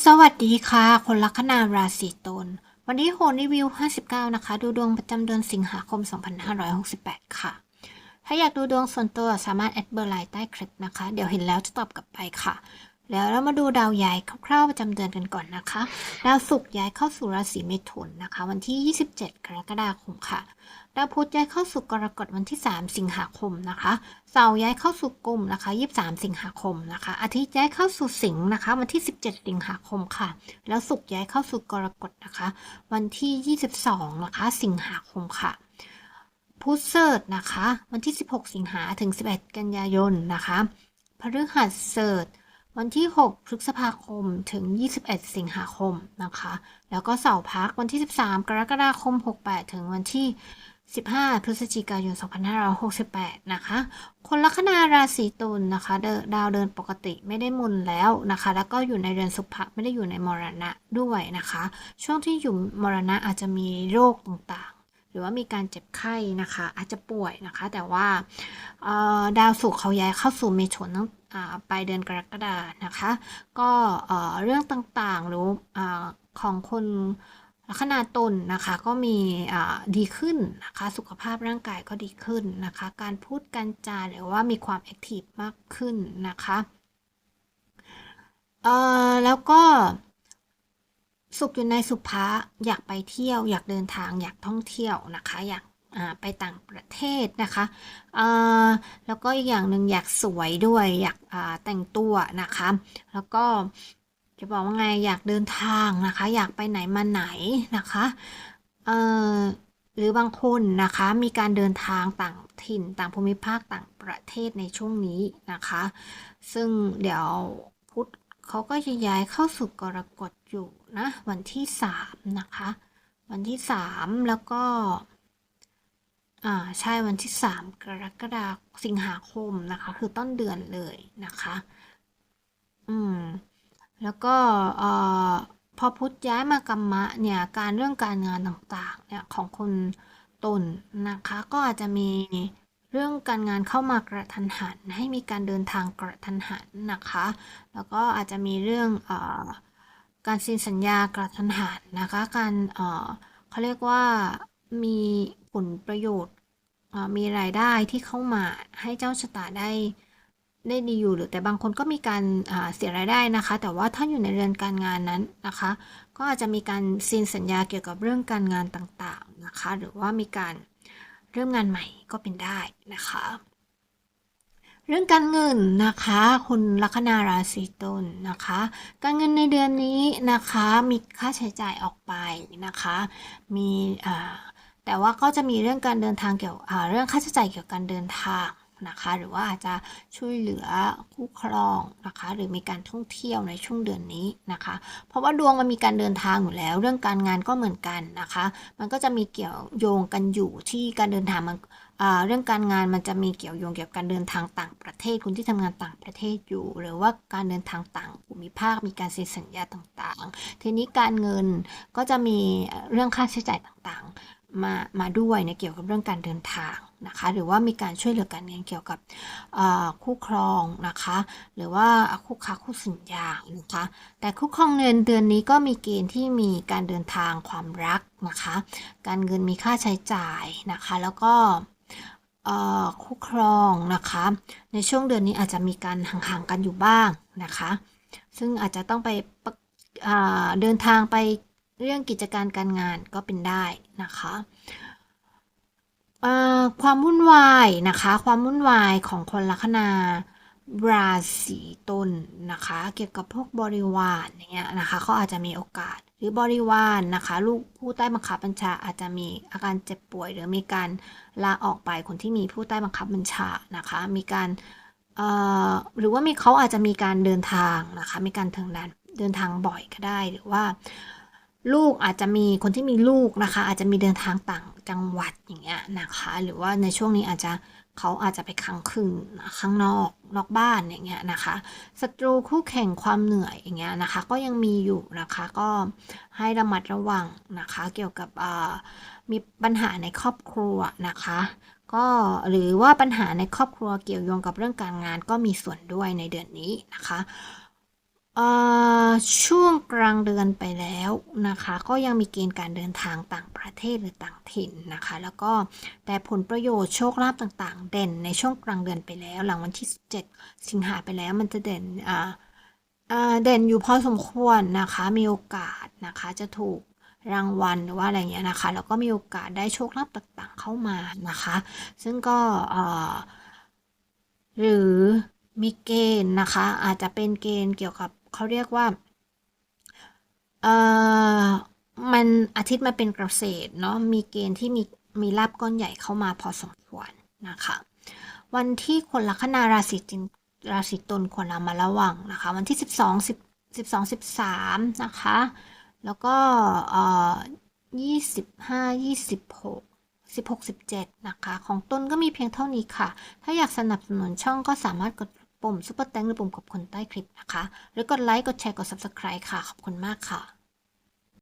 สวัสดีค่ะ คนลัคนาราศีตุลวันนี้โหนรีวิว 59 นะคะ ดูดวงประจำเดือนสิงหาคม 2568 ค่ะ ถ้าอยากดูดวงส่วนตัวสามารถแอดเบอร์ไลน์ใต้คลิปนะคะ เดี๋ยวเห็นแล้วจะตอบกลับไปค่ะ แล้วเรามาดูดาวย้ายคร่าวๆประจำเดือนกันก่อนนะคะ ดาวศุกร์ย้ายเข้าสู่ราศีเมถุนนะคะ วันที่ 27 กรกฎาคมค่ะ ดาวพุธย้ายเข้าสู่กรกฎวันที่ 3 สิงหาคมนะคะเสาร์ย้ายเข้าสู่กุมนะคะ 23 สิงหาคมนะคะ อาทิตย์ย้ายเข้าสู่สิงห์นะคะ วันที่ 17 สิงหาคมค่ะ แล้วศุกร์ย้ายเข้าสู่กรกฎนะคะ วันที่ 22 นะคะ สิงหาคมค่ะพุธเสิร์นะคะ วันที่ 16 สิงหาถึง 11 กันยายนนะคะพฤหัสเสิร์วันที่ 6 พฤษภาคม ถึง 21 สิงหาคมนะคะ แล้วก็เสาร์พักวันที่ 13 กรกฎาคม 68 ถึงวันที่ 15 พฤศจิกายน 2568 นะคะ คนลัคนาราศีตุลนะคะเดาวเดินปกติไม่ได้มุนแล้วนะคะ แล้วก็อยู่ในเรือนสุภะไม่ได้อยู่ในมรณะด้วยนะคะ ช่วงที่อยู่มรณะอาจจะมีโรคต่างๆ หรือว่ามีการเจ็บไข้นะคะ อาจจะป่วยนะคะ แต่ว่าดาวศุกร์เขาย้ายเข้าสู่เมถุนตั้งอ่าปลายเดือนกรกฎานะคะ ก็เรื่องต่างๆหรืออของคน ลัคนาตนนะคะก็มีดีขึ้นนะคะสุขภาพร่างกายก็ดีขึ้นนะคะ การพูดการจาหรือว่ามีความแอคทีฟมากขึ้นนะคะเอ่อแล้วก็สุขอยู่ในสุภาอยากไปเที่ยว อยากเดินทางอยากท่องเที่ยวนะคะอยากไปต่างประเทศนะคะแล้วก็อีกอย่างหนึ่งอยากสวยด้วยอยากแต่งตัวนะคะ แล้วก็ จะบอกว่าไงอยากเดินทางนะคะ อยากไปไหนมาไหนนะคะเอ่อหรือบางคนนะคะมีการเดินทางต่างถิ่นต่างภูมิภาคต่างประเทศในช่วงนี้นะคะ ซึ่งเดี๋ยวพุธเขาก็จะย้ายเข้าสู่กรกฎอยู่นะวันที่สามนะคะ วันที่สามแล้วก็อ่าใช่วันที่สามกรกฎาสิงหาคมนะคะ คือต้นเดือนเลยนะคะ อืม แล้วก็พอพุทธย้ายมากรรมะเนี่ยการเรื่องการงานต่างๆเนี่ยของคนตนนะคะก็อาจจะมีเรื่องการงานเข้ามากระทันหัน ให้มีการเดินทางกระทันหันนะคะ แล้วก็อาจจะมีเรื่องอการเซ็นสัญญากระทันหันนะคะ การเเขาเรียกว่ามีผลประโยชน์มีรายได้ที่เข้ามาให้เจ้าชะตาได้ ได้ดีอยู่หรือแต่บางคนก็มีการเสียรายได้นะคะ แต่ว่าถ้าอยู่ในเรือนการงานนั้นนะคะ ก็อาจจะมีการซ็นสัญญาเกี่ยวกับเรื่องการงานต่างๆนะคะ หรือว่ามีการเริ่มงานใหม่ก็เป็นได้นะคะ เรื่องการเงินนะคะคุณลัคนาราศีตุลนะคะ การเงินในเดือนนี้นะคะมีค่าใช้จ่ายออกไปนะคะ มีแต่ว่าก็จะมีเรื่องการเดินทางเกี่ยวเรื่องค่าใช้จ่ายเกี่ยวกับการเดินทาง นะคะ หรือว่าอาจจะช่วยเหลือคู่ครองนะคะ หรือมีการท่องเที่ยวในช่วงเดือนนี้นะคะ เพราะว่าดวงมันมีการเดินทางอยู่แล้ว เรื่องการงานก็เหมือนกันนะคะ มันก็จะมีเกี่ยวโยงกันอยู่ที่การเดินทางมันเรื่องการงานมันจะมีเกี่ยวโยงเกี่ยวกับการเดินทางต่างประเทศคุณที่ทำงานต่างประเทศอยู่ หรือว่าการเดินทางต่างภูมิภาค มีการเซ็นสัญญาต่างๆ ทีนี้การเงินก็จะมีเรื่องค่าใช้จ่ายต่างๆ มามาด้วยในเกี่ยวกับเรื่องการเดินทางนะคะหรือว่ามีการช่วยเหลือการเงินเกี่ยวกับคู่ครองนะคะหรือว่าคู่ค้าคู่สัญญานะคะแต่คู่ครองเงินเดือนนี้ก็มีเกณฑ์ที่มีการเดินทางความรักนะคะการเงินมีค่าใช้จ่ายนะคะแล้วก็คู่ครองนะคะในช่วงเดือนนี้อาจจะมีการห่างๆกันอยู่บ้างนะคะซึ่งอาจจะต้องไปเดินทางไป เรื่องกิจการการงานก็เป็นได้นะคะความวุ่นวายนะคะ ความวุ่นวายของคนลัคนาราศีตุลนะคะ เกี่ยวกับพวกบริวารอย่างเงี้ยนะคะเขาอาจจะมีโอกาสหรือบริวารนะคะ ลูกผู้ใต้บังคับบัญชาอาจจะมีอาการเจ็บป่วย หรือมีการลาออกไปคนที่มีผู้ใต้บังคับบัญชานะคะ มีการหรือว่ามีเขาอาจจะมีการเดินทางนะคะ มีการทางนั้นเดินทางบ่อยก็ได้หรือว่า ลูกอาจจะมีคนที่มีลูกนะคะ อาจจะมีเดินทางต่างจังหวัดอย่างเงี้ยนะคะ หรือว่าในช่วงนี้อาจจะเขาอาจจะไปค้างคืนข้างนอกนอกบ้านอย่างเงี้ยนะคะศัตรูคู่แข่งความเหนื่อยอย่างเงี้ยนะคะ ก็ยังมีอยู่นะคะก็ให้ระมัดระวังนะคะ เกี่ยวกับมีปัญหาในครอบครัวนะคะ ก็หรือว่าปัญหาในครอบครัวเกี่ยวโยงกับเรื่องการงานก็มีส่วนด้วยในเดือนนี้นะคะ ช่วงกลางเดือนไปแล้วนะคะ ก็ยังมีเกณฑ์การเดินทางต่างประเทศหรือต่างถิ่นนะคะ แล้วก็แต่ผลประโยชน์โชคลาภต่าง ๆ เด่นในช่วงกลางเดือนไปแล้ว หลังวันที่ 17 สิงหาไปแล้วมันจะเด่นเด่นอยู่พอสมควรนะคะ มีโอกาสนะคะจะถูกรางวัลหรือว่าอะไรเงี้ยนะคะ แล้วก็มีโอกาสได้โชคลาภต่างๆเข้ามานะคะ ซึ่งก็หรือมีเกณฑ์นะคะ อาจจะเป็นเกณฑ์เกี่ยวกับ เขาเรียกว่าเอ่อมันอาทิตย์มาเป็นเกษตรเนาะมีเกณฑ์ที่มีมีลาบก้อนใหญ่เข้ามาพอสมควรนะคะ วันที่คนลัคนาราศีจินราศีตุลควรระมัดระวังนะคะ วันที่ 12 10 12 13 นะคะ แล้วก็เอ่อ25 26 16 17 นะคะ ของต้นก็มีเพียงเท่านี้ค่ะ ถ้าอยากสนับสนุนช่องก็สามารถกด ปุ่มซุปเปอร์แตงหรือปุ่มขอบคุณใต้คลิปนะคะ หรือกดไลค์ กดแชร์ กด Subscribe ค่ะ ขอบคุณมากค่ะ